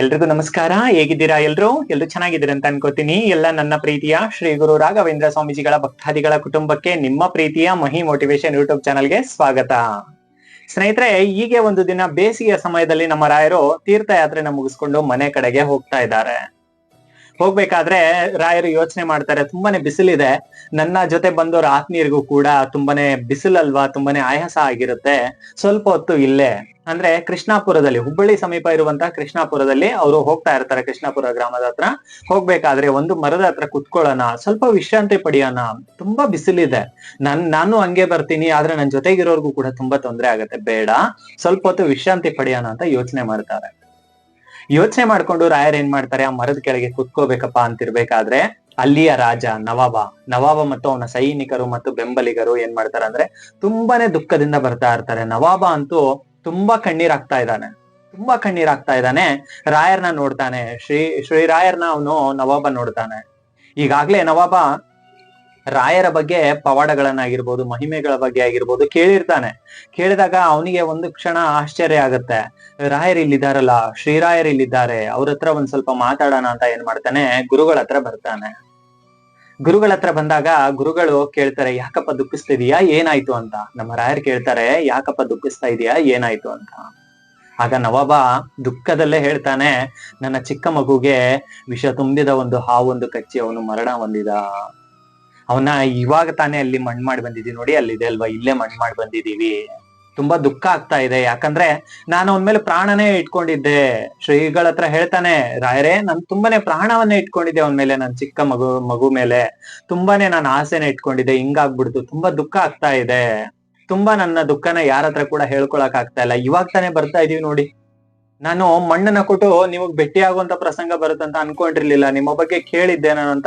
ಎಲ್ರಿಗೂ ನಮಸ್ಕಾರ. ಹೇಗಿದ್ದೀರಾ ಎಲ್ರು? ಎಲ್ರು ಚೆನ್ನಾಗಿದ್ದೀರಾ ಅಂತ ಅನ್ಕೋತೀನಿ. ಎಲ್ಲ ನನ್ನ ಪ್ರೀತಿಯ ಶ್ರೀ ಗುರು ರಾಘವೇಂದ್ರ ಸ್ವಾಮೀಜಿಗಳ ಭಕ್ತಾದಿಗಳ ಕುಟುಂಬಕ್ಕೆ ನಿಮ್ಮ ಪ್ರೀತಿಯ ಮಹಿ ಮೋಟಿವೇಶನ್ ಯೂಟ್ಯೂಬ್ ಚಾನಲ್ಗೆ ಸ್ವಾಗತ. ಸ್ನೇಹಿತರೆ, ಹೀಗೆ ಒಂದು ದಿನ ಬೇಸಿಗೆಯ ಸಮಯದಲ್ಲಿ ನಮ್ಮ ರಾಯರು ತೀರ್ಥಯಾತ್ರೆನ ಮುಗಿಸ್ಕೊಂಡು ಮನೆ ಕಡೆಗೆ ಹೋಗ್ತಾ ಇದ್ದಾರೆ. ಹೋಗ್ಬೇಕಾದ್ರೆ ರಾಯರು ಯೋಚನೆ ಮಾಡ್ತಾರೆ, ತುಂಬಾನೇ ಬಿಸಿಲಿದೆ. ನನ್ನ ಜೊತೆ ಬಂದವರ ಆತ್ಮೀಯರಿಗೂ ಕೂಡ ತುಂಬಾನೇ ಬಿಸಿಲಲ್ವಾ, ತುಂಬಾನೇ ಆಯಾಸ ಆಗಿರುತ್ತೆ. ಸ್ವಲ್ಪ ಹೊತ್ತು ಇಲ್ಲೇ. ಅಂದ್ರೆ ಕೃಷ್ಣಾಪುರದಲ್ಲಿ, ಹುಬ್ಬಳ್ಳಿ ಸಮೀಪ ಇರುವಂತಹ ಕೃಷ್ಣಾಪುರದಲ್ಲಿ ಅವರು ಹೋಗ್ತಾ ಇರ್ತಾರೆ ಕೃಷ್ಣಾಪುರ ಗ್ರಾಮದ ಹತ್ರ. ಹೋಗ್ಬೇಕಾದ್ರೆ ಒಂದು ಮರದ ಹತ್ರ ಕುತ್ಕೊಳ್ಳೋಣ, ಸ್ವಲ್ಪ ವಿಶ್ರಾಂತಿ ಪಡೆಯೋಣ. ತುಂಬಾ ಬಿಸಿಲಿದೆ. ನನ್, ನಾನು ಹಂಗೆ ಬರ್ತೀನಿ, ಆದ್ರೆ ನನ್ ಜೊತೆಗಿರೋರ್ಗೂ ಕೂಡ ತುಂಬಾ ತೊಂದರೆ ಆಗುತ್ತೆ. ಬೇಡ. ಸ್ವಲ್ಪ ಹೊತ್ತು ವಿಶ್ರಾಂತಿ ಪಡೆಯೋಣ ಅಂತ ಯೋಚನೆ ಮಾಡ್ತಾರೆ. ಯೋಚನೆ ಮಾಡ್ಕೊಂಡು ರಾಯರ್ ಏನ್ ಮಾಡ್ತಾರೆ? ಆ ಮರದ ಕೆಳಗೆ ಕುತ್ಕೋಬೇಕಪ್ಪ ಅಂತಿರ್ಬೇಕಾದ್ರೆ ಅಲ್ಲಿಯ ರಾಜ ನವಾಬ. ನವಾಬ ಮತ್ತು ಅವನ ಸೈನಿಕರು ಮತ್ತು ಬೆಂಬಲಿಗರು ಏನ್ ಮಾಡ್ತಾರೆ ಅಂದ್ರೆ ತುಂಬಾನೇ ದುಃಖದಿಂದ ಬರ್ತಾ ಇರ್ತಾರೆ. ನವಾಬ ಅಂತೂ ತುಂಬಾ ಕಣ್ಣೀರಾಗ್ತಾ ಇದ್ದಾನೆ. ತುಂಬಾ ಕಣ್ಣೀರಾಗ್ತಾ ಇದ್ದಾನೆ. ರಾಯರ್ನ ನೋಡ್ತಾನೆ. ಶ್ರೀ ಶ್ರೀ ರಾಯರ್ನ ಅವನು ನವಾಬ ನೋಡ್ತಾನೆ. ಈಗಾಗ್ಲೇ ನವಾಬ ರಾಯರ ಬಗ್ಗೆ ಪವಾಡಗಳನ್ನಾಗಿರ್ಬೋದು, ಮಹಿಮೆಗಳ ಬಗ್ಗೆ ಆಗಿರ್ಬೋದು ಕೇಳಿರ್ತಾನೆ. ಕೇಳಿದಾಗ ಅವನಿಗೆ ಒಂದು ಕ್ಷಣ ಆಶ್ಚರ್ಯ ಆಗುತ್ತೆ. ರಾಯರ್ ಇಲ್ಲಿದ್ದಾರಲ್ಲ, ಶ್ರೀರಾಯರ್ ಇಲ್ಲಿದ್ದಾರೆ, ಅವ್ರ ಹತ್ರ ಒಂದ್ ಸ್ವಲ್ಪ ಮಾತಾಡೋಣ ಅಂತ ಏನ್ ಮಾಡ್ತಾನೆ, ಗುರುಗಳ ಹತ್ರ ಬರ್ತಾನೆ. ಗುರುಗಳ ಹತ್ರ ಬಂದಾಗ ಗುರುಗಳು ಕೇಳ್ತಾರೆ, ಯಾಕಪ್ಪ ದುಃಖಿಸ್ತಿದೀಯಾ ಏನಾಯ್ತು ಅಂತ. ನಮ್ಮ ರಾಯರ್ ಕೇಳ್ತಾರೆ, ಯಾಕಪ್ಪ ದುಃಖಿಸ್ತಾ ಇದೀಯಾ, ಏನಾಯ್ತು ಅಂತ. ಆಗ ನವಾಬ ದುಃಖದಲ್ಲೇ ಹೇಳ್ತಾನೆ, ನನ್ನ ಚಿಕ್ಕ ಮಗುಗೆ ವಿಷ ತುಂಬಿದ ಒಂದು ಹಾವೊಂದು ಕಚ್ಚಿ ಅವನು ಮರಣ ಹೊಂದಿದ. ಅವನ ಇವಾಗ ತಾನೇ ಅಲ್ಲಿ ಮಣ್ಣು ಮಾಡಿ ಬಂದಿದ್ದೀವಿ ನೋಡಿ ಅಲ್ಲಿದೆ ಅಲ್ವಾ? ಇಲ್ಲೇ ಮಣ್ಣು ಮಾಡಿ ಬಂದಿದ್ದೀವಿ. ತುಂಬಾ ದುಃಖ ಆಗ್ತಾ ಇದೆ. ಯಾಕಂದ್ರೆ ನಾನು ಅವನ ಮೇಲೆ ಪ್ರಾಣನೇ ಇಟ್ಕೊಂಡಿದ್ದೆ. ಶ್ರೀಗಳ ಹತ್ರ ಹೇಳ್ತಾನೆ, ರಾಯರೇ, ನಾನು ತುಂಬಾನೇ ಪ್ರಾಣವನ್ನೇ ಇಟ್ಕೊಂಡಿದ್ದೆ ಅವನ ಮೇಲೆ, ನನ್ ಚಿಕ್ಕ ಮಗು ಮಗು ಮೇಲೆ. ತುಂಬಾನೇ ನಾನು ಆಸೆನ ಇಟ್ಕೊಂಡಿದ್ದೆ. ಹಿಂಗಾಗ್ಬಿಡ್ತು. ತುಂಬಾ ದುಃಖ ಆಗ್ತಾ ಇದೆ. ತುಂಬಾ ನನ್ನ ದುಃಖನ ಯಾರತ್ರ ಕೂಡ ಹೇಳ್ಕೊಳಕ್ ಆಗ್ತಾ ಇಲ್ಲ. ಇವಾಗ ತಾನೇ ಬರ್ತಾ ಇದೀವಿ ನೋಡಿ. ನಾನು ಮಣ್ಣನ್ನ ಕೊಟ್ಟು ನಿಮಗ್ ಭೇಟಿ ಆಗುವಂತ ಪ್ರಸಂಗ ಬರುತ್ತಂತ ಅನ್ಕೊಂಡಿರ್ಲಿಲ್ಲ. ನಿಮ್ಮ ಬಗ್ಗೆ ಕೇಳಿದ್ದೆ ನಾನು ಅಂತ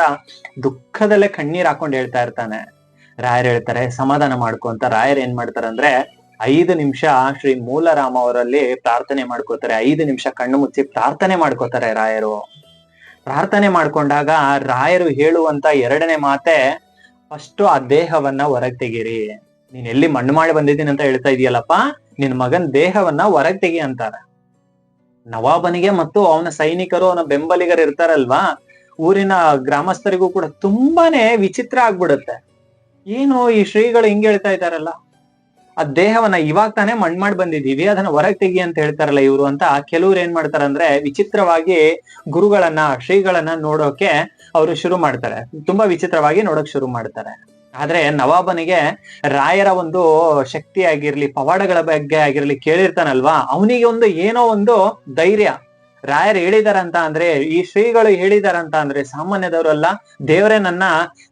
ದುಃಖದಲ್ಲೇ ಕಣ್ಣೀರ್ ಹಾಕೊಂಡ್ ಹೇಳ್ತಾ ಇರ್ತಾನೆ. ರಾಯರ್ ಹೇಳ್ತಾರೆ, ಸಮಾಧಾನ ಮಾಡ್ಕೊ ಅಂತ. ರಾಯರ್ ಏನ್ ಮಾಡ್ತಾರೆ ಅಂದ್ರೆ, ಐದು ನಿಮಿಷ ಶ್ರೀ ಮೂಲರಾಮ ಅವರಲ್ಲಿ ಪ್ರಾರ್ಥನೆ ಮಾಡ್ಕೋತಾರೆ. ಐದು ನಿಮಿಷ ಕಣ್ಣು ಮುಚ್ಚಿ ಪ್ರಾರ್ಥನೆ ಮಾಡ್ಕೋತಾರೆ ರಾಯರು. ಪ್ರಾರ್ಥನೆ ಮಾಡ್ಕೊಂಡಾಗ ರಾಯರು ಹೇಳುವಂತ ಎರಡನೇ ಮಾತೆ, ಫಸ್ಟ್ ಆ ದೇಹವನ್ನ ಹೊರಗ್ ತೆಗೀರಿ. ನೀನ್ ಎಲ್ಲಿ ಮಣ್ಣು ಮಾಡಿ ಬಂದಿದ್ದೀನಿ ಅಂತ ಹೇಳ್ತಾ ಇದೀಯಲ್ಲಪ್ಪ? ನಿನ್ ಮಗನ್ ದೇಹವನ್ನ ಹೊರಗ್ ತೆಗಿ ಅಂತಾರೆ. ನವಾಬನಿಗೆ ಮತ್ತು ಅವನ ಸೈನಿಕರು, ಅವನ ಬೆಂಬಲಿಗರು ಇರ್ತಾರಲ್ವಾ? ಊರಿನ ಗ್ರಾಮಸ್ಥರಿಗೂ ಕೂಡ ತುಂಬಾನೇ ವಿಚಿತ್ರ ಆಗ್ಬಿಡುತ್ತೆ. ಏನು ಈ ಶ್ರೀಗಳು ಹಿಂಗೆ ಹೇಳ್ತಾ ಇದಾರಲ್ಲ ಆ ದೇಹವನ್ನ ಇವಾಗ ತಾನೇ ಮಣ್ ಮಾಡಿ ಬಂದಿದೀವಿ ಅದನ್ನ ಹೊರಗೆ ತೆಗಿ ಅಂತ ಹೇಳ್ತಾರಲ್ಲ ಇವರು ಅಂತ. ಕೆಲವ್ರು ಏನ್ ಮಾಡ್ತಾರಂದ್ರೆ ವಿಚಿತ್ರವಾಗಿ ಗುರುಗಳನ್ನ, ಶ್ರೀಗಳನ್ನ ನೋಡೋಕೆ ಅವರು ಶುರು ಮಾಡ್ತಾರೆ. ತುಂಬಾ ವಿಚಿತ್ರವಾಗಿ ನೋಡಕ್ ಶುರು ಮಾಡ್ತಾರೆ. ಆದ್ರೆ ನವಾಬನಿಗೆ ರಾಯರ ಒಂದು ಶಕ್ತಿ ಆಗಿರ್ಲಿ ಪವಾಡಗಳ ಬಗ್ಗೆ ಆಗಿರ್ಲಿ ಕೇಳಿರ್ತಾನಲ್ವಾ? ಅವನಿಗೆ ಒಂದು ಏನೋ ಒಂದು ಧೈರ್ಯ. ರಾಯರ್ ಹೇಳಿದಾರಂತ ಅಂದ್ರೆ, ಈ ಶ್ರೀಗಳು ಹೇಳಿದಾರಂತ ಅಂದ್ರೆ ಸಾಮಾನ್ಯದವರಲ್ಲ, ದೇವರೇ ನನ್ನ,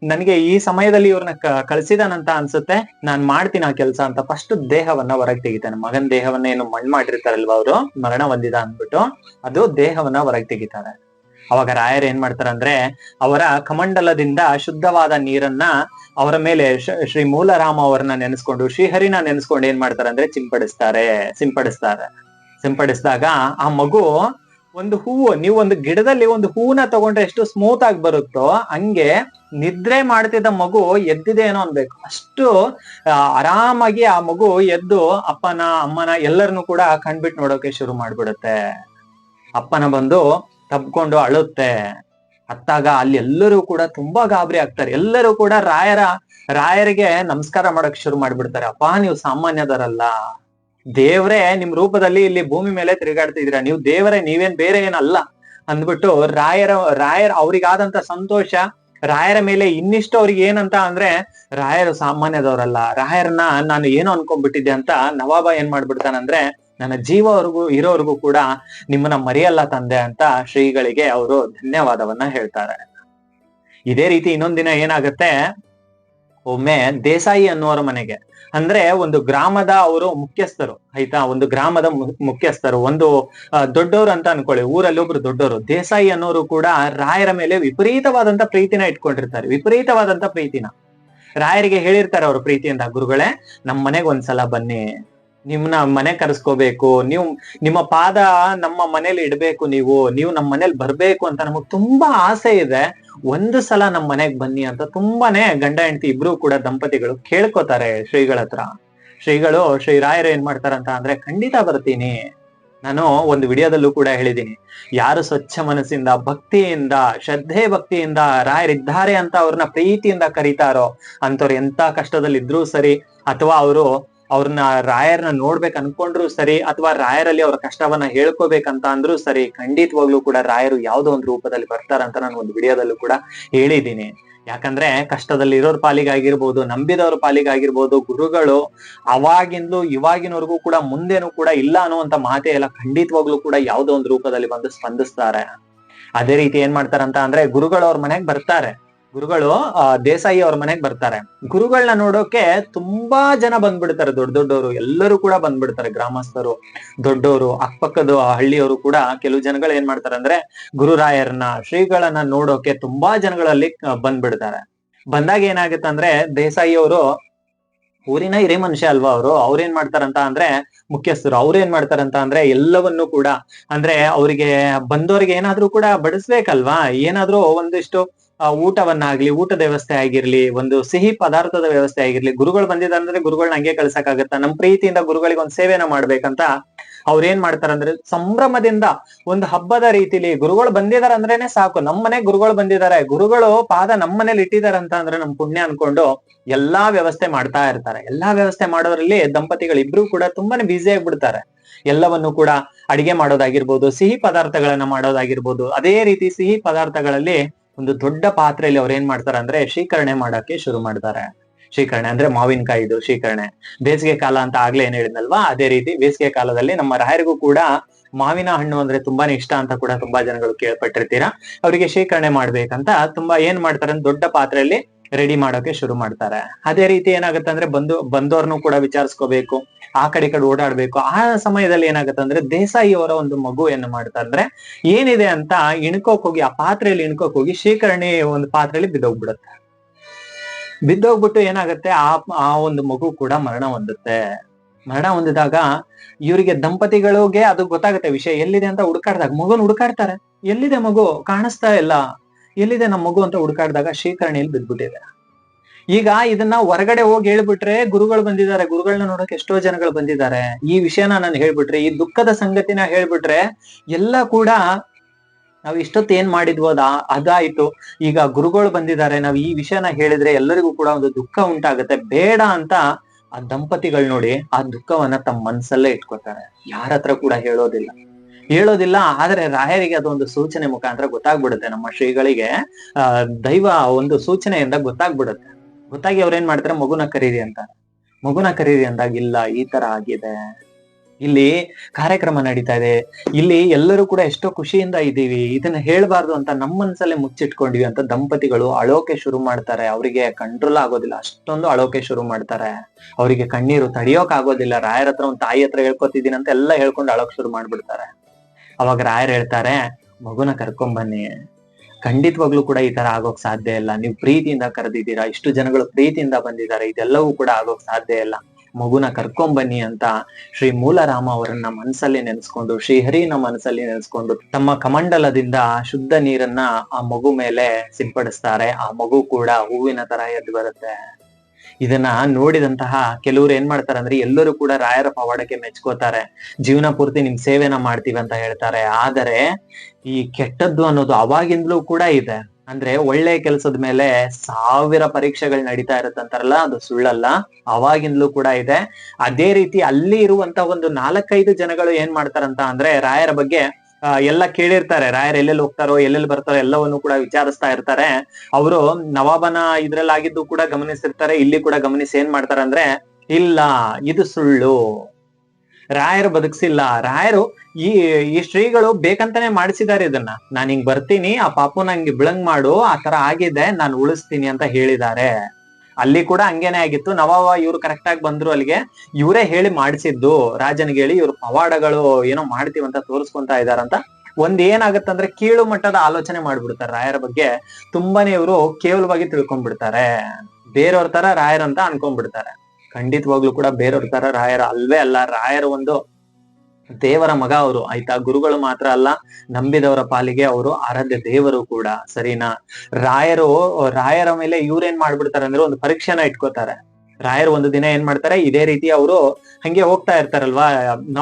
ನನಗೆ ಈ ಸಮಯದಲ್ಲಿ ಇವ್ರನ್ನ ಕಳ್ಸಿದಾನಂತ ಅನ್ಸುತ್ತೆ, ನಾನ್ ಮಾಡ್ತೀನಿ ಆ ಕೆಲಸ ಅಂತ. ಫಸ್ಟ್ ದೇಹವನ್ನ ಹೊರಗೆ ತೆಗಿತಾನೆ. ಮಗನ್ ದೇಹವನ್ನ ಏನು ಮಣ್ಣು ಮಾಡಿರ್ತಾರಲ್ವಾ ಅವರು? ಮರಣ ಹೊಂದಿದ ಅಂದ್ಬಿಟ್ಟು, ಅದು ದೇಹವನ್ನ ಹೊರಗೆ ತೆಗಿತಾರೆ. ಅವಾಗ ರಾಯರ್ ಏನ್ ಮಾಡ್ತಾರಂದ್ರೆ, ಅವರ ಕಮಂಡಲದಿಂದ ಶುದ್ಧವಾದ ನೀರನ್ನ ಅವರ ಮೇಲೆ ಶ್ರೀ ಮೂಲರಾಮ ಅವರನ್ನ ನೆನೆಸ್ಕೊಂಡು, ಶ್ರೀಹರಿನ ನೆನೆಸ್ಕೊಂಡು ಏನ್ ಮಾಡ್ತಾರಂದ್ರೆ ಸಿಂಪಡಿಸ್ತಾರೆ ಸಿಂಪಡಿಸ್ತಾರೆ. ಸಿಂಪಡಿಸಿದಾಗ ಆ ಮಗು ಒಂದು ಹೂವು, ನೀವು ಒಂದು ಗಿಡದಲ್ಲಿ ಒಂದು ಹೂವನ್ನ ತಗೊಂಡ್ರೆ ಎಷ್ಟು ಸ್ಮೂತ್ ಆಗಿ ಬರುತ್ತೋ, ಹಂಗೆ ನಿದ್ರೆ ಮಾಡ್ತಿದ್ದ ಮಗು ಎದ್ದಿದೆ ಏನೋ ಅನ್ಬೇಕು. ಅಷ್ಟು ಆರಾಮಾಗಿ ಆ ಮಗು ಎದ್ದು ಅಪ್ಪನ, ಅಮ್ಮನ ಎಲ್ಲರನ್ನು ಕೂಡ ಕಣ್ಬಿಟ್ಟು ನೋಡೋಕೆ ಶುರು ಮಾಡ್ಬಿಡುತ್ತೆ. ಅಪ್ಪನ ಬಂದು ತಬ್ಕೊಂಡು ಅಳುತ್ತೆ. ಅತ್ತಾಗ ಅಲ್ಲಿ ಎಲ್ಲರೂ ಕೂಡ ತುಂಬಾ ಗಾಬರಿ ಆಗ್ತಾರೆ. ಎಲ್ಲರೂ ಕೂಡ ರಾಯರ, ರಾಯರಿಗೆ ನಮಸ್ಕಾರ ಮಾಡಕ್ ಶುರು ಮಾಡ್ಬಿಡ್ತಾರೆ. ಅಪ್ಪ, ನೀವು ಸಾಮಾನ್ಯದರಲ್ಲ. ದೇವ್ರೇ, ನಿಮ್ ರೂಪದಲ್ಲಿ ಇಲ್ಲಿ ಭೂಮಿ ಮೇಲೆ ತಿರುಗಾಡ್ತಿದೀರ ನೀವು ದೇವರೇ, ನೀವೇನ್ ಬೇರೆ ಏನಲ್ಲ? ಅಂದ್ಬಿಟ್ಟು ರಾಯರ, ರಾಯರ್ ಅವ್ರಿಗಾದಂತ ಸಂತೋಷ, ರಾಯರ ಮೇಲೆ ಇನ್ನಿಷ್ಟು ಅವ್ರಿಗೆ ಏನಂತ ಅಂದ್ರೆ, ರಾಯರು ಸಾಮಾನ್ಯದವರಲ್ಲ. ರಾಯರನ್ನ ನಾನು ಏನು ಅನ್ಕೊಂಡ್ಬಿಟ್ಟಿದ್ದೆ ಅಂತ ನವಾಬ ಏನ್ ಮಾಡ್ಬಿಡ್ತಾನಂದ್ರೆ ನನ್ನ ಜೀವವರೆಗೂ ಇರೋವರೆಗೂ ಕೂಡ ನಿಮ್ಮನ್ನ ಮರೆಯಲ್ಲ ತಂದೆ ಅಂತ ಶ್ರೀಗಳಿಗೆ ಅವರು ಧನ್ಯವಾದವನ್ನ ಹೇಳ್ತಾರೆ. ಇದೇ ರೀತಿ ಇನ್ನೊಂದಿನ ಏನಾಗತ್ತೆ? ಒಮ್ಮೆ ದೇಸಾಯಿ ಅನ್ನುವರ ಮನೆಗೆ. ಅಂದ್ರೆ ಒಂದು ಗ್ರಾಮದ ಅವರು ಮುಖ್ಯಸ್ಥರು, ಆಯ್ತಾ? ಒಂದು ಗ್ರಾಮದ ಮುಖ್ಯಸ್ಥರು, ಒಂದು ದೊಡ್ಡವರು ಅಂತ ಅನ್ಕೊಳ್ಳಿ. ಊರಲ್ಲಿ ಒಬ್ರು ದೊಡ್ಡವರು. ದೇಸಾಯಿ ಅನ್ನೋರು ಕೂಡ ರಾಯರ ಮೇಲೆ ವಿಪರೀತವಾದಂತ ಪ್ರೀತಿನ ಇಟ್ಕೊಂಡಿರ್ತಾರೆ. ವಿಪರೀತವಾದಂತ ಪ್ರೀತಿನ. ರಾಯರಿಗೆ ಹೇಳಿರ್ತಾರೆ ಅವ್ರ ಪ್ರೀತಿಯಿಂದ, ಗುರುಗಳೇ ನಮ್ಮ ಮನೆಗೆ ಒಂದ್ಸಲ ಬನ್ನಿ. ನಿಮ್ನ ಮನೆ ಕರೆಸ್ಕೋಬೇಕು, ನೀವು ನಿಮ್ಮ ಪಾದ ನಮ್ಮ ಮನೇಲಿ ಇಡ್ಬೇಕು ನೀವು ನೀವು ನಮ್ಮ ಮನೇಲಿ ಬರ್ಬೇಕು ಅಂತ ನಮಗ್ ತುಂಬಾ ಆಸೆ ಇದೆ. ಒಂದು ಸಲ ನಮ್ ಮನೆಗ್ ಬನ್ನಿ ಅಂತ ತುಂಬಾನೇ ಗಂಡ ಹೆಂಡತಿ ಇಬ್ರು ಕೂಡ ದಂಪತಿಗಳು ಕೇಳ್ಕೊತಾರೆ ಶ್ರೀಗಳ ಹತ್ರ. ಶ್ರೀಗಳು, ಶ್ರೀ ರಾಯರು ಏನ್ ಮಾಡ್ತಾರಂತ ಅಂದ್ರೆ ಖಂಡಿತ ಬರ್ತೀನಿ. ನಾನು ಒಂದು ವಿಡಿಯೋದಲ್ಲೂ ಕೂಡ ಹೇಳಿದ್ದೀನಿ. ಯಾರು ಸ್ವಚ್ಛ ಮನಸ್ಸಿಂದ, ಭಕ್ತಿಯಿಂದ, ಶ್ರದ್ಧೆ ಭಕ್ತಿಯಿಂದ ರಾಯರಿದ್ದಾರೆ ಅಂತ ಅವ್ರನ್ನ ಪ್ರೀತಿಯಿಂದ ಕರೀತಾರೋ ಅಂತವ್ರು ಎಂತ ಕಷ್ಟದಲ್ಲಿದ್ರೂ ಸರಿ, ಅಥವಾ ಅವರು ಅವ್ರನ್ನ ರಾಯರ್ನ ನೋಡ್ಬೇಕು ಅನ್ಕೊಂಡ್ರು ಸರಿ, ಅಥವಾ ರಾಯರಲ್ಲಿ ಅವ್ರ ಕಷ್ಟವನ್ನ ಹೇಳ್ಕೋಬೇಕಂತ ಅಂದ್ರು ಸರಿ, ಖಂಡಿತವಾಗ್ಲೂ ಕೂಡ ರಾಯರು ಯಾವ್ದೋ ಒಂದು ರೂಪದಲ್ಲಿ ಬರ್ತಾರಂತ ನಾನು ಒಂದು ವಿಡಿಯೋದಲ್ಲೂ ಕೂಡ ಹೇಳಿದ್ದೀನಿ. ಯಾಕಂದ್ರೆ ಕಷ್ಟದಲ್ಲಿ ಇರೋರ್ ಪಾಲಿಗಾಗಿರ್ಬೋದು, ನಂಬಿದವ್ರ ಪಾಲಿಗಾಗಿರ್ಬೋದು, ಗುರುಗಳು ಅವಾಗಿಂದಲೂ ಇವಾಗಿನವರೆಗೂ ಕೂಡ ಮುಂದೇನು ಕೂಡ ಇಲ್ಲ ಅನ್ನುವಂತ ಮಾತೆ ಎಲ್ಲ ಖಂಡಿತವಾಗ್ಲೂ ಕೂಡ ಯಾವ್ದೋ ಒಂದು ರೂಪದಲ್ಲಿ ಬಂದು ಸ್ಪಂದಿಸ್ತಾರೆ. ಅದೇ ರೀತಿ ಏನ್ ಮಾಡ್ತಾರಂತ ಅಂದ್ರೆ ಗುರುಗಳು ಅವ್ರ ಮನೆಗೆ ಬರ್ತಾರೆ. ಗುರುಗಳು ದೇಸಾಯಿ ಅವ್ರ ಮನೆಗ್ ಬರ್ತಾರೆ. ಗುರುಗಳನ್ನ ನೋಡೋಕೆ ತುಂಬಾ ಜನ ಬಂದ್ಬಿಡ್ತಾರೆ, ದೊಡ್ಡ ದೊಡ್ಡವರು ಎಲ್ಲರೂ ಕೂಡ ಬಂದ್ಬಿಡ್ತಾರೆ, ಗ್ರಾಮಸ್ಥರು ದೊಡ್ಡವರು ಅಕ್ಕಪಕ್ಕದ ಹಳ್ಳಿಯವರು ಕೂಡ ಕೆಲವು ಜನಗಳು ಏನ್ ಮಾಡ್ತಾರೆ ಅಂದ್ರೆ ಗುರುರಾಯರನ್ನ, ಶ್ರೀಗಳನ್ನ ನೋಡೋಕೆ ತುಂಬಾ ಜನಗಳಲ್ಲಿ ಬಂದ್ಬಿಡ್ತಾರೆ. ಬಂದಾಗ ಏನಾಗುತ್ತೆ ಅಂದ್ರೆ ದೇಸಾಯಿ ಅವರು ಊರಿನ ಹಿರೇ ಮನುಷ್ಯ ಅಲ್ವಾ ಅವರು? ಅವ್ರೇನ್ ಮಾಡ್ತಾರಂತ ಅಂದ್ರೆ ಮುಖ್ಯಸ್ಥರು. ಅವ್ರೇನ್ ಮಾಡ್ತಾರಂತ ಅಂದ್ರೆ ಎಲ್ಲವನ್ನೂ ಕೂಡ ಅಂದ್ರೆ ಅವರಿಗೆ ಬಂದವರಿಗೆ ಏನಾದ್ರೂ ಕೂಡ ಬಡಿಸ್ಬೇಕಲ್ವಾ? ಏನಾದ್ರೂ ಒಂದಿಷ್ಟು ಊಟವನ್ನಾಗ್ಲಿ, ಊಟದ ವ್ಯವಸ್ಥೆ ಆಗಿರ್ಲಿ, ಒಂದು ಸಿಹಿ ಪದಾರ್ಥದ ವ್ಯವಸ್ಥೆ ಆಗಿರ್ಲಿ, ಗುರುಗಳು ಬಂದಿದ್ದಾರೆ ಅಂದ್ರೆ ಗುರುಗಳನ್ನ ಹಂಗೆ ಕಳ್ಸಕ್ಕಾಗತ್ತಾ? ನಮ್ ಪ್ರೀತಿಯಿಂದ ಗುರುಗಳಿಗೆ ಒಂದ್ ಸೇವೆನ ಮಾಡ್ಬೇಕಂತ ಅವ್ರೇನ್ ಮಾಡ್ತಾರಂದ್ರೆ ಸಂಭ್ರಮದಿಂದ ಒಂದು ಹಬ್ಬದ ರೀತಿಲಿ ಗುರುಗಳು ಬಂದಿದಾರ ಅಂದ್ರೇನೆ ಸಾಕು. ನಮ್ಮನೆ ಗುರುಗಳು ಬಂದಿದ್ದಾರೆ ಗುರುಗಳು ಪಾದ ನಮ್ಮನೇಲಿ ಇಟ್ಟಿದ್ದಾರೆ ಅಂತ ಅಂದ್ರೆ ನಮ್ ಪುಣ್ಯ ಅನ್ಕೊಂಡು ಎಲ್ಲಾ ವ್ಯವಸ್ಥೆ ಮಾಡ್ತಾ ಇರ್ತಾರೆ. ಎಲ್ಲಾ ವ್ಯವಸ್ಥೆ ಮಾಡೋದ್ರಲ್ಲಿ ದಂಪತಿಗಳು ಇಬ್ರು ಕೂಡ ತುಂಬಾನೇ ಬ್ಯುಸಿ ಆಗ್ಬಿಡ್ತಾರೆ. ಎಲ್ಲವನ್ನು ಕೂಡ ಅಡಿಗೆ ಮಾಡೋದಾಗಿರ್ಬೋದು, ಸಿಹಿ ಪದಾರ್ಥಗಳನ್ನ ಮಾಡೋದಾಗಿರ್ಬೋದು, ಅದೇ ರೀತಿ ಸಿಹಿ ಪದಾರ್ಥಗಳಲ್ಲಿ ಒಂದು ದೊಡ್ಡ ಪಾತ್ರೆಯಲ್ಲಿ ಅವ್ರು ಏನ್ ಮಾಡ್ತಾರೆ ಅಂದ್ರೆ ಶೀಕರಣೆ ಮಾಡಕ್ಕೆ ಶುರು ಮಾಡ್ತಾರೆ. ಶೀಕರಣೆ ಅಂದ್ರೆ ಮಾವಿನಕಾಯಿದು ಶೀಕರಣೆ. ಬೇಸಿಗೆ ಕಾಲ ಅಂತ ಆಗ್ಲೇ ಏನ್ ಹೇಳಿದ್ನಲ್ವಾ? ಅದೇ ರೀತಿ ಬೇಸಿಗೆ ಕಾಲದಲ್ಲಿ ನಮ್ಮ ರಾಯರಿಗೂ ಕೂಡ ಮಾವಿನ ಹಣ್ಣು ಅಂದ್ರೆ ತುಂಬಾನೇ ಇಷ್ಟ ಅಂತ ಕೂಡ ತುಂಬಾ ಜನಗಳು ಕೇಳ್ಪಟ್ಟಿರ್ತೀರಾ? ಅವರಿಗೆ ಶೇಖರಣೆ ಮಾಡ್ಬೇಕಂತ ತುಂಬಾ ಏನ್ ಮಾಡ್ತಾರೆ ದೊಡ್ಡ ಪಾತ್ರೆಯಲ್ಲಿ ರೆಡಿ ಮಾಡೋಕೆ ಶುರು ಮಾಡ್ತಾರೆ. ಅದೇ ರೀತಿ ಏನಾಗುತ್ತೆ ಅಂದ್ರೆ ಬಂದು ಬಂದವ್ರನ್ನು ಕೂಡ ವಿಚಾರಿಸ್ಕೋಬೇಕು. ಆ ಕಡೆ ಕಡೆ ಓಡಾಡ್ಬೇಕು. ಆ ಸಮಯದಲ್ಲಿ ಏನಾಗುತ್ತೆ ಅಂದ್ರೆ ದೇಸಾಯಿ ಅವರ ಒಂದು ಮಗು ಏನು ಮಾಡ್ತಾರೆ ಅಂದ್ರೆ ಏನಿದೆ ಅಂತ ಇಣ್ಕೋಕ್ ಹೋಗಿ, ಆ ಪಾತ್ರೆಯಲ್ಲಿ ಇಣ್ಕೋಕ್ ಹೋಗಿ ಶೇಖರಣೆ ಒಂದು ಪಾತ್ರೆಯಲ್ಲಿ ಬಿದ್ದೋಗ್ಬಿಡುತ್ತೆ. ಬಿದ್ದೋಗ್ಬಿಟ್ಟು ಏನಾಗುತ್ತೆ, ಆ ಆ ಒಂದು ಮಗು ಕೂಡ ಮರಣ ಹೊಂದುತ್ತೆ. ಮರಣ ಹೊಂದಿದಾಗ ಇವರಿಗೆ ದಂಪತಿಗಳಿಗೆ ಅದು ಗೊತ್ತಾಗುತ್ತೆ, ವಿಷಯ ಎಲ್ಲಿದೆ ಅಂತ ಹುಡುಕಾಡ್ದಾಗ, ಮಗುನ್ ಹುಡುಕಾಡ್ತಾರೆ. ಎಲ್ಲಿದೆ ಮಗು? ಕಾಣಿಸ್ತಾ ಇಲ್ಲ. ಎಲ್ಲಿದೆ ನಮ್ಮ ಮಗು ಅಂತ ಹುಡ್ಕಾಡ್ದಾಗ ಶೇಖರಣೆಯಲ್ಲಿ ಬಿದ್ದ್ಬಿಟ್ಟಿದೆ. ಈಗ ಇದನ್ನ ಹೊರಗಡೆ ಹೋಗಿ ಹೇಳ್ಬಿಟ್ರೆ ಗುರುಗಳು ಬಂದಿದ್ದಾರೆ. ಗುರುಗಳನ್ನ ನೋಡಕ್ ಎಷ್ಟೋ ಜನಗಳು ಬಂದಿದ್ದಾರೆ. ಈ ವಿಷಯನ ನಾನು ಹೇಳ್ಬಿಟ್ರೆ, ಈ ದುಃಖದ ಸಂಗತಿನ ಹೇಳ್ಬಿಟ್ರೆ ಎಲ್ಲ ಕೂಡ ನಾವ್ ಇಷ್ಟೊತ್ತು ಏನ್ ಮಾಡಿದ್ವೋ ಅದ, ಅದಾಯ್ತು. ಈಗ ಗುರುಗಳು ಬಂದಿದ್ದಾರೆ. ನಾವ್ ಈ ವಿಷಯನ ಹೇಳಿದ್ರೆ ಎಲ್ಲರಿಗೂ ಕೂಡ ಒಂದು ದುಃಖ ಉಂಟಾಗುತ್ತೆ. ಬೇಡ ಅಂತ ಆ ದಂಪತಿಗಳು ನೋಡಿ ಆ ದುಃಖವನ್ನ ತಮ್ಮ ಮನ್ಸಲ್ಲೇ ಇಟ್ಕೊತಾರೆ. ಯಾರ ಹತ್ರ ಕೂಡ ಹೇಳೋದಿಲ್ಲ. ಹೇಳೋದಿಲ್ಲ, ಆದ್ರೆ ರಾಯರಿಗೆ ಅದೊಂದು ಸೂಚನೆ ಮುಖಾಂತರ ಗೊತ್ತಾಗ್ಬಿಡುತ್ತೆ. ನಮ್ಮ ಶ್ರೀಗಳಿಗೆ, ಆ, ದೈವ ಒಂದು ಸೂಚನೆಯಿಂದ ಗೊತ್ತಾಗ್ಬಿಡುತ್ತೆ. ಗೊತ್ತಾಗಿ ಅವ್ರೇನ್ ಮಾಡ್ತಾರೆ? ಮಗುನ ಕರೀರಿ ಅಂತ. ಮಗುನ ಕರೀರಿ ಅಂದಾಗ, ಇಲ್ಲ, ಈ ತರ ಆಗಿದೆ. ಇಲ್ಲಿ ಕಾರ್ಯಕ್ರಮ ನಡೀತಾ ಇದೆ. ಇಲ್ಲಿ ಎಲ್ಲರೂ ಕೂಡ ಎಷ್ಟೋ ಖುಷಿಯಿಂದ ಇದ್ದೀವಿ. ಇದನ್ನ ಹೇಳ್ಬಾರ್ದು ಅಂತ ನಮ್ಮ ಮನ್ಸಲ್ಲೇ ಮುಚ್ಚಿಟ್ಕೊಂಡಿವಿ ಅಂತ ದಂಪತಿಗಳು ಅಳೋಕೆ ಶುರು ಮಾಡ್ತಾರೆ. ಅವರಿಗೆ ಕಂಟ್ರೋಲ್ ಆಗೋದಿಲ್ಲ. ಅಷ್ಟೊಂದು ಅಳೋಕೆ ಶುರು ಮಾಡ್ತಾರೆ. ಅವರಿಗೆ ಕಣ್ಣೀರು ತಡಿಯೋಕ್ ಆಗೋದಿಲ್ಲ. ರಾಯರ ಹತ್ರ ಒಂದ್ ತಾಯಿ ಹತ್ರ ಹೇಳ್ಕೊತಿದ್ದೀನಿ ಅಂತ ಎಲ್ಲ ಹೇಳ್ಕೊಂಡು ಅಳೋಕ್ ಶುರು ಮಾಡ್ಬಿಡ್ತಾರೆ. ಅವಾಗ ರಾಯರ್ ಹೇಳ್ತಾರೆ, ಮಗುನ ಕರ್ಕೊಂಡ್ ಬನ್ನಿ ಖಂಡಿತವಾಗ್ಲೂ ಕೂಡ ಈ ತರ ಆಗೋಕ್ ಸಾಧ್ಯ ಇಲ್ಲ. ನೀವು ಪ್ರೀತಿಯಿಂದ ಕರೆದಿದ್ದೀರಾ, ಇಷ್ಟು ಜನಗಳು ಪ್ರೀತಿಯಿಂದ ಬಂದಿದ್ದಾರೆ, ಇದೆಲ್ಲವೂ ಕೂಡ ಆಗೋಕ್ ಸಾಧ್ಯ ಇಲ್ಲ. ಮಗುನ ಕರ್ಕೊಂಡ್ ಬನ್ನಿ ಅಂತ ಶ್ರೀ ಮೂಲರಾಮ ಅವರನ್ನ ಮನಸ್ಸಲ್ಲಿ ನೆನೆಸ್ಕೊಂಡು ಶ್ರೀಹರಿನ ಮನಸ್ಸಲ್ಲಿ ನೆನೆಸ್ಕೊಂಡು ತಮ್ಮ ಕಮಂಡಲದಿಂದ ಶುದ್ಧ ನೀರನ್ನ ಆ ಮಗು ಮೇಲೆ ಸಿಂಪಡಿಸ್ತಾರೆ. ಆ ಮಗು ಕೂಡ ಹೂವಿನ ತರ ಎದ್ದು ಬರುತ್ತೆ. ಇದನ್ನ ನೋಡಿದಂತಹ ಕೆಲವರು ಏನ್ ಮಾಡ್ತಾರೆ ಅಂದ್ರೆ ಎಲ್ಲರೂ ಕೂಡ ರಾಯರ ಪವಾಡಕ್ಕೆ ಮೆಚ್ಕೋತಾರೆ. ಜೀವನ ಪೂರ್ತಿ ನಿಮ್ ಸೇವೆನ ಮಾಡ್ತೀವಿ ಅಂತ ಹೇಳ್ತಾರೆ. ಆದರೆ ಈ ಕೆಟ್ಟದ್ದು ಅನ್ನೋದು ಅವಾಗಿಂದಲೂ ಕೂಡ ಇದೆ. ಅಂದ್ರೆ ಒಳ್ಳೆ ಕೆಲಸದ ಮೇಲೆ ಸಾವಿರ ಪರೀಕ್ಷೆಗಳು ನಡೀತಾ ಇರುತ್ತಂತಾರಲ್ಲ ಅದು ಸುಳ್ಳಲ್ಲ. ಅವಾಗಿಂದಲೂ ಕೂಡ ಇದೆ. ಅದೇ ರೀತಿ ಅಲ್ಲಿ ಇರುವಂತ ಒಂದು ನಾಲ್ಕೈದು ಜನಗಳು ಏನ್ ಮಾಡ್ತಾರಂತ ಅಂದ್ರೆ ರಾಯರ ಬಗ್ಗೆ ಎಲ್ಲ ಕೇಳಿರ್ತಾರೆ. ರಾಯರ್ ಎಲ್ಲೆಲ್ಲಿ ಹೋಗ್ತಾರೋ, ಎಲ್ಲೆಲ್ಲಿ ಬರ್ತಾರೋ ಎಲ್ಲವನ್ನು ಕೂಡ ವಿಚಾರಿಸ್ತಾ ಇರ್ತಾರೆ. ಅವರು ನವಾಬನ ಇದ್ರಲ್ಲಾಗಿದ್ದು ಕೂಡ ಗಮನಿಸಿರ್ತಾರೆ. ಇಲ್ಲಿ ಕೂಡ ಗಮನಿಸಿ ಏನ್ ಮಾಡ್ತಾರೆ ಅಂದ್ರೆ, ಇಲ್ಲ, ಇದು ಸುಳ್ಳು. ರಾಯರು ಬದುಕ್ಸಿಲ್ಲ. ರಾಯರು ಈ ಈ ಶ್ರೀಗಳು ಬೇಕಂತಾನೆ ಮಾಡಿಸಿದ್ದಾರೆ ಇದನ್ನ. ನಾನ್ ಹಿಂಗ್ ಬರ್ತೀನಿ, ಆ ಪಾಪು ನಂಗೆ ಬಿಳಂಗ್ ಮಾಡು, ಆ ತರ ಆಗಿದೆ, ನಾನು ಉಳಿಸ್ತೀನಿ ಅಂತ ಹೇಳಿದ್ದಾರೆ. ಅಲ್ಲಿ ಕೂಡ ಹಂಗೇನೆ ಆಗಿತ್ತು. ನವಾವ ಇವ್ರು ಕರೆಕ್ಟ್ ಆಗಿ ಬಂದ್ರು ಅಲ್ಲಿಗೆ. ಇವರೇ ಹೇಳಿ ಮಾಡಿಸಿದ್ದು. ರಾಜನಿಗೆ ಹೇಳಿ ಇವ್ರು ಪವಾಡಗಳು ಏನೋ ಮಾಡ್ತೀವಂತ ತೋರಿಸ್ಕೊಂತ ಇದಾರಂತ ಒಂದ್ ಏನಾಗತ್ತಂದ್ರೆ ಕೀಳು ಮಟ್ಟದ ಆಲೋಚನೆ ಮಾಡ್ಬಿಡ್ತಾರೆ ರಾಯರ ಬಗ್ಗೆ. ತುಂಬಾನೇ ಇವರು ಕೇವಲವಾಗಿ ತಿಳ್ಕೊಂಡ್ಬಿಡ್ತಾರೆ. ಬೇರೆಯವ್ರ ತರ ರಾಯರ್ ಅಂತ ಅನ್ಕೊಂಡ್ಬಿಡ್ತಾರೆ. ಖಂಡಿತವಾಗ್ಲೂ ಕೂಡ ಬೇರೆಯವ್ರ ತರ ರಾಯರ ಅಲ್ವೇ ಅಲ್ಲ. ರಾಯರ ಒಂದು ದೇವರ ಮಗ ಅವರು, ಆಯ್ತಾ? ಗುರುಗಳು ಮಾತ್ರ ಅಲ್ಲ, ನಂಬಿದವರ ಪಾಲಿಗೆ ಅವರು ಆರಾಧ್ಯ ದೇವರು ಕೂಡ, ಸರಿನಾ? ರಾಯರು, ರಾಯರ ಮೇಲೆ ಇವ್ರೇನ್ ಮಾಡ್ಬಿಡ್ತಾರೆ ಅಂದ್ರೆ ಒಂದು ಪರೀಕ್ಷೆನ ಇಟ್ಕೋತಾರೆ. ರಾಯರು ಒಂದು ದಿನ ಏನ್ ಮಾಡ್ತಾರೆ, ಇದೇ ರೀತಿ ಅವರು ಹಂಗೆ ಹೋಗ್ತಾ ಇರ್ತಾರಲ್ವಾ?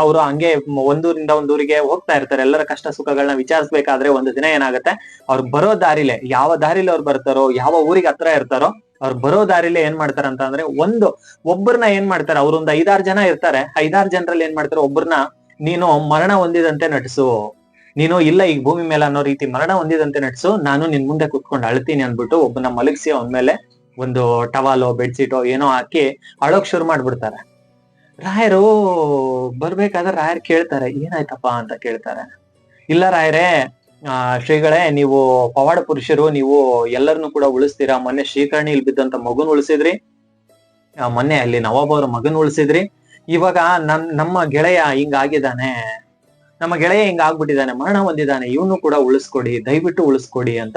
ಅವರು ಹಂಗೆ ಒಂದೂರಿಂದ ಒಂದೂರಿಗೆ ಹೋಗ್ತಾ ಇರ್ತಾರೆ. ಎಲ್ಲರ ಕಷ್ಟ ಸುಖಗಳನ್ನ ವಿಚಾರಿಸ್ಬೇಕಾದ್ರೆ ಒಂದು ದಿನ ಏನಾಗುತ್ತೆ, ಅವ್ರು ಬರೋ ದಾರಿಲೆ, ಯಾವ ದಾರಿಲಿ ಅವ್ರು ಬರ್ತಾರೋ, ಯಾವ ಊರಿಗೆ ಹತ್ರ ಇರ್ತಾರೋ, ಅವ್ರು ಬರೋ ದಾರಿಲಿ ಏನ್ ಮಾಡ್ತಾರ ಅಂತ ಅಂದ್ರೆ ಒಂದು ಒಬ್ಬರನ್ನ ಏನ್ ಮಾಡ್ತಾರೆ ಅವ್ರೊಂದ್ ಐದಾರು ಜನ ಇರ್ತಾರೆ. ಐದಾರು ಜನರಲ್ಲಿ ಏನ್ ಮಾಡ್ತಾರೆ ಒಬ್ಬರನ್ನ ನೀನು ಮರಣ ಹೊಂದಿದಂತೆ ನಟಿಸು ನೀನು ಇಲ್ಲ ಈಗ ಭೂಮಿ ಮೇಲೆ ಅನ್ನೋ ರೀತಿ ಮರಣ ಹೊಂದಿದಂತೆ ನಟಿಸು ನಾನು ನಿನ್ ಮುಂದೆ ಕುತ್ಕೊಂಡು ಅಳ್ತೀನಿ ಅಂದ್ಬಿಟ್ಟು ಒಬ್ಬನ ಮಲಗಿಸಿ ಅವನ ಮೇಲೆ ಒಂದು ಟವಾಲೋ, ಬೆಡ್ಶೀಟೋ ಏನೋ ಹಾಕಿ ಅಳೋಕ್ ಶುರು ಮಾಡ್ಬಿಡ್ತಾರೆ. ರಾಯರು ಬರ್ಬೇಕಾದ್ರೆ ರಾಯರ್ ಕೇಳ್ತಾರೆ, ಏನಾಯ್ತಪ್ಪ ಅಂತ ಕೇಳ್ತಾರೆ. ಇಲ್ಲ ರಾಯರೇ, ಆ, ಶ್ರೀಗಳೇ, ನೀವು ಪವಾಡ ಪುರುಷರು, ನೀವು ಎಲ್ಲರನ್ನು ಕೂಡ ಉಳಿಸ್ತೀರಾ? ಮೊನ್ನೆ ಶ್ರೀಕರ್ಣಿ ಇಲ್ಲಿ ಬಿದ್ದಂತ ಮಗುನ್ ಉಳಿಸಿದ್ರಿ. ಮೊನ್ನೆ ಅಲ್ಲಿ ನವಾಬ್ ಅವ್ರ ಮಗನ್ ಉಳಿಸಿದ್ರಿ. ಇವಾಗ ನನ್ ನಮ್ಮ ಗೆಳೆಯ ಹಿಂಗಾಗಿದ್ದಾನೆ. ನಮ್ಮ ಗೆಳೆಯ ಹಿಂಗ ಆಗ್ಬಿಟ್ಟಿದ್ದಾನೆ ಮರಣ ಹೊಂದಿದ್ದಾನೆ, ಇವನು ಕೂಡ ಉಳಿಸ್ಕೊಡಿ, ದಯವಿಟ್ಟು ಉಳಿಸ್ಕೊಡಿ ಅಂತ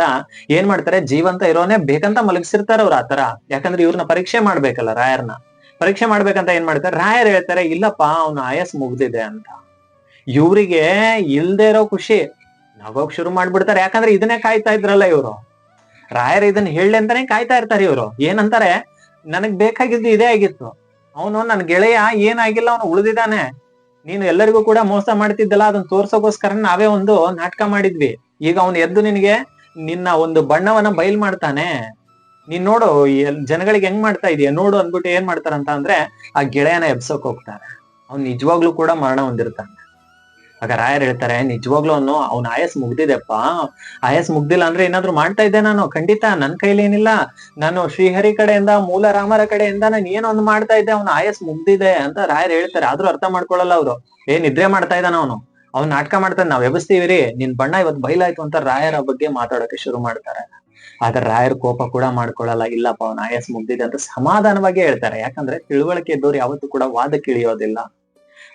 ಏನ್ ಮಾಡ್ತಾರೆ? ಜೀವಂತ ಇರೋನೆ ಬೇಕಂತ ಮಲಗಿಸಿರ್ತಾರ ಅವ್ರ ಆತರ ಯಾಕಂದ್ರೆ ಇವ್ರನ್ನ ಪರೀಕ್ಷೆ ಮಾಡ್ಬೇಕಲ್ಲ ರಾಯರ್ನ. ಪರೀಕ್ಷೆ ಮಾಡ್ಬೇಕಂತ ಏನ್ ಮಾಡ್ತಾರೆ? ರಾಯರ್ ಹೇಳ್ತಾರೆ, ಇಲ್ಲಪ್ಪ, ಅವನ ಆಯಸ್ ಮುಗ್ದಿದೆ ಅಂತ. ಇವ್ರಿಗೆ ಇಲ್ದೇ ಇರೋ ಖುಷಿ. ನಗೋಗ್ ಶುರು ಮಾಡ್ಬಿಡ್ತಾರೆ. ಯಾಕಂದ್ರೆ ಇದನ್ನೇ ಕಾಯ್ತಾ ಇದ್ರಲ್ಲ ಇವ್ರು. ರಾಯರ್ ಇದನ್ನ ಹೇಳಿ ಅಂತಾನೆ ಕಾಯ್ತಾ ಇರ್ತಾರೆ ಇವ್ರು. ಏನಂತಾರೆ? ನನಗ್ ಬೇಕಾಗಿದ್ದು ಇದೇ ಆಗಿತ್ತು. ಅವನು ನನ್ ಗೆಳೆಯ ಏನಾಗಿಲ್ಲ ಅವನು ಉಳಿದಿದ್ದಾನೆ. ನೀನು ಎಲ್ಲರಿಗೂ ಕೂಡ ಮೋಸ ಮಾಡ್ತಿದ್ದಲ್ಲ ಅದನ್ನ ತೋರ್ಸೋಕೋಸ್ಕರ ನಾವೇ ಒಂದು ನಾಟಕ ಮಾಡಿದ್ವಿ. ಈಗ ಅವನು ಎದ್ದು ನಿನಗೆ ನಿನ್ನ ಒಂದು ಬಣ್ಣವನ್ನ ಬಯಲ್ ಮಾಡ್ತಾನೆ. ನೀನ್ ನೋಡು ಜನಗಳಿಗೆ ಹೆಂಗ್ ಮಾಡ್ತಾ ಇದೀಯ? ನೋಡು ಅಂದ್ಬಿಟ್ಟು ಏನ್ ಮಾಡ್ತಾರಂತ ಅಂದ್ರೆ, ಆ ಗೆಳೆಯನ ಎಬ್ಸೋಕ್ ಹೋಗ್ತಾರೆ ಅವ್ನು ನಿಜವಾಗ್ಲೂ ಕೂಡ ಮರಣ ಹೊಂದಿರ್ತಾನೆ. ಆಗ ರಾಯರ್ ಹೇಳ್ತಾರೆ, ನಿಜವಾಗ್ಲೂ ಅವನು, ಅವ್ನ ಆಯಸ್ ಮುಗ್ದಿದೆಪ್ಪ. ಆಯಸ್ ಮುಗ್ದಿಲ್ಲ ಅಂದ್ರೆ ಏನಾದ್ರು ಮಾಡ್ತಾ ಇದ್ದೆ ನಾನು? ಖಂಡಿತ, ನನ್ ಕೈಲಿ ಏನಿಲ್ಲ. ನಾನು ಶ್ರೀಹರಿ ಕಡೆಯಿಂದ, ಮೂಲ ರಾಮರ ಕಡೆಯಿಂದ ನಾನು ಏನೋ ಒಂದು ಮಾಡ್ತಾ ಇದ್ದೆ, ಅವ್ನ ಆಯಸ್ ಮುಗ್ದಿದೆ ಅಂತ ರಾಯರ್ ಹೇಳ್ತಾರೆ. ಆದ್ರೂ ಅರ್ಥ ಮಾಡ್ಕೊಳ್ಳಲ್ಲ ಅವ್ರು. ಏ, ನಿದ್ರೆ ಮಾಡ್ತಾ ಇದ್ದಾನ ಅವನು. ಅವ್ನ್ ನಾಟಕ ಮಾಡ್ತಾನೆ, ನಾವ್ ಎಬ್ಸ್ತೀವಿ ರೀ ನಿನ್ ಬಣ್ಣ ಇವತ್ ಬೈಲಾಯ್ತು ಅಂತ ರಾಯರ ಬಗ್ಗೆ ಮಾತಾಡೋಕೆ ಶುರು ಮಾಡ್ತಾರೆ. ಆದ್ರೆ ರಾಯರ್ ಕೋಪ ಕೂಡ ಮಾಡ್ಕೊಳ್ಳಲ್ಲ. ಇಲ್ಲಪ್ಪ, ಅವನ ಆಯಸ್ ಮುಗ್ದಿದೆ ಅಂತ ಸಮಾಧಾನವಾಗಿ ಹೇಳ್ತಾರೆ. ಯಾಕಂದ್ರೆ ತಿಳುವಳಿಕೆ ಇದ್ದವ್ರು ಯಾವತ್ತೂ ಕೂಡ ಇಳಿಯೋದಿಲ್ಲ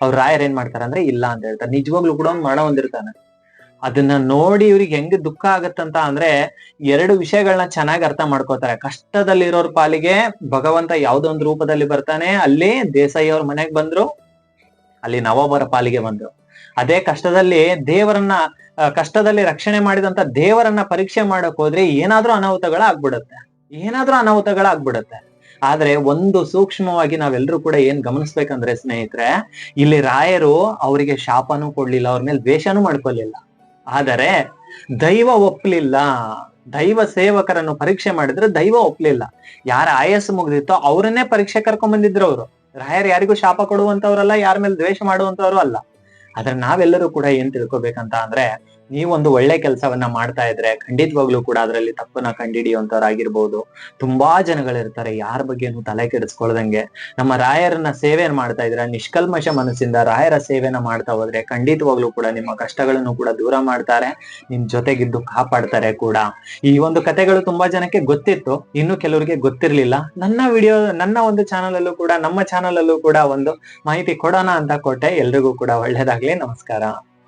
ಅವ್ರ ರಾಯರ್ ಏನ್ ಮಾಡ್ತಾರ ಅಂದ್ರೆ ಇಲ್ಲ ಅಂತ ಹೇಳ್ತಾರೆ. ನಿಜವಾಗ್ಲೂ ಕೂಡ ಒಂದ್ ಮರಣ ಹೊಂದಿರ್ತಾನೆ. ಅದನ್ನ ನೋಡಿ ಇವ್ರಿಗೆ ಹೆಂಗ್ ದುಃಖ ಆಗತ್ತಂತ ಅಂದ್ರೆ ಎರಡು ವಿಷಯಗಳನ್ನ ಚೆನ್ನಾಗಿ ಅರ್ಥ ಮಾಡ್ಕೋತಾರೆ. ಕಷ್ಟದಲ್ಲಿರೋರ್ ಪಾಲಿಗೆ ಭಗವಂತ ಯಾವ್ದೋ ಒಂದ್ ರೂಪದಲ್ಲಿ ಬರ್ತಾನೆ. ಅಲ್ಲಿ ದೇಸಾಯಿ ಅವ್ರ ಮನೆಗ್ ಬಂದ್ರು, ಅಲ್ಲಿ ನವಾಬರ ಪಾಲಿಗೆ ಬಂದ್ರು. ಅದೇ ಕಷ್ಟದಲ್ಲಿ ದೇವರನ್ನ ಕಷ್ಟದಲ್ಲಿ ರಕ್ಷಣೆ ಮಾಡಿದಂತ ದೇವರನ್ನ ಪರೀಕ್ಷೆ ಮಾಡಕ್ ಹೋದ್ರೆ ಏನಾದ್ರೂ ಅನಾಹುತಗಳ ಆಗ್ಬಿಡುತ್ತೆ. ಏನಾದ್ರೂ ಅನಾಹುತಗಳ ಆಗ್ಬಿಡುತ್ತೆ. ಆದ್ರೆ ಒಂದು ಸೂಕ್ಷ್ಮವಾಗಿ ನಾವೆಲ್ಲರೂ ಕೂಡ ಏನ್ ಗಮನಿಸ್ಬೇಕಂದ್ರೆ ಸ್ನೇಹಿತರೆ, ಇಲ್ಲಿ ರಾಯರು ಅವರಿಗೆ ಶಾಪನೂ ಕೊಡ್ಲಿಲ್ಲ, ಅವ್ರ ಮೇಲೆ ದ್ವೇಷನೂ ಮಾಡ್ಕೊಳ್ಲಿಲ್ಲ. ಆದರೆ ದೈವ ಒಪ್ಲಿಲ್ಲ. ದೈವ ಸೇವಕರನ್ನು ಪರೀಕ್ಷೆ ಮಾಡಿದ್ರೆ ದೈವ ಒಪ್ಲಿಲ್ಲ. ಯಾರ ಆಯಸ್ಸು ಮುಗ್ದಿತ್ತೋ ಅವರನ್ನೇ ಪರೀಕ್ಷೆ ಕರ್ಕೊಂಡ್ ಬಂದಿದ್ರು ಅವರು. ರಾಯರ್ ಯಾರಿಗೂ ಶಾಪ ಕೊಡುವಂತವ್ರಲ್ಲ ಯಾರ ಮೇಲೆ ದ್ವೇಷ ಮಾಡುವಂತವ್ರು ಅಲ್ಲ. ಆದ್ರೆ ನಾವೆಲ್ಲರೂ ಕೂಡ ಏನ್ ತಿಳ್ಕೊಬೇಕಂತ ಅಂದ್ರೆ ನೀವೊಂದು ಒಳ್ಳೆ ಕೆಲಸವನ್ನ ಮಾಡ್ತಾ ಇದ್ರೆ ಖಂಡಿತವಾಗ್ಲೂ ಕೂಡ ಅದರಲ್ಲಿ ತಪ್ಪನ್ನ ಕಂಡಿಡಿಯುವಂತವ್ರಾಗಿರ್ಬೋದು ತುಂಬಾ ಜನಗಳಿರ್ತಾರೆ, ಯಾರ ಬಗ್ಗೆನೂ ತಲೆ ಕೆಡಿಸ್ಕೊಳ್ದಂಗೆ. ನಮ್ಮ ರಾಯರನ್ನ ಸೇವೆ ಮಾಡ್ತಾ ಇದ್ರೆ, ನಿಷ್ಕಲ್ಮಶ ಮನಸ್ಸಿಂದ ರಾಯರ ಸೇವೆನ ಮಾಡ್ತಾ ಹೋದ್ರೆ ಖಂಡಿತವಾಗ್ಲೂ ಕೂಡ ನಿಮ್ಮ ಕಷ್ಟಗಳನ್ನು ಕೂಡ ದೂರ ಮಾಡ್ತಾರೆ, ನಿಮ್ ಜೊತೆಗಿದ್ದು ಕಾಪಾಡ್ತಾರೆ ಕೂಡ. ಈ ಒಂದು ಕಥೆಗಳು ತುಂಬಾ ಜನಕ್ಕೆ ಗೊತ್ತಿತ್ತು, ಇನ್ನು ಕೆಲವರಿಗೆ ಗೊತ್ತಿರ್ಲಿಲ್ಲ. ನನ್ನ ವಿಡಿಯೋ, ನನ್ನ ಒಂದು ಚಾನಲ್ ಅಲ್ಲೂ ಕೂಡ, ನಮ್ಮ ಚಾನಲ್ ಅಲ್ಲೂ ಕೂಡ ಒಂದು ಮಾಹಿತಿ ಕೊಡೋಣ ಅಂತ ಕೊಟ್ಟೆ ಎಲ್ರಿಗೂ ಕೂಡ ಒಳ್ಳೇದಾಗ್ಲಿ. ನಮಸ್ಕಾರ.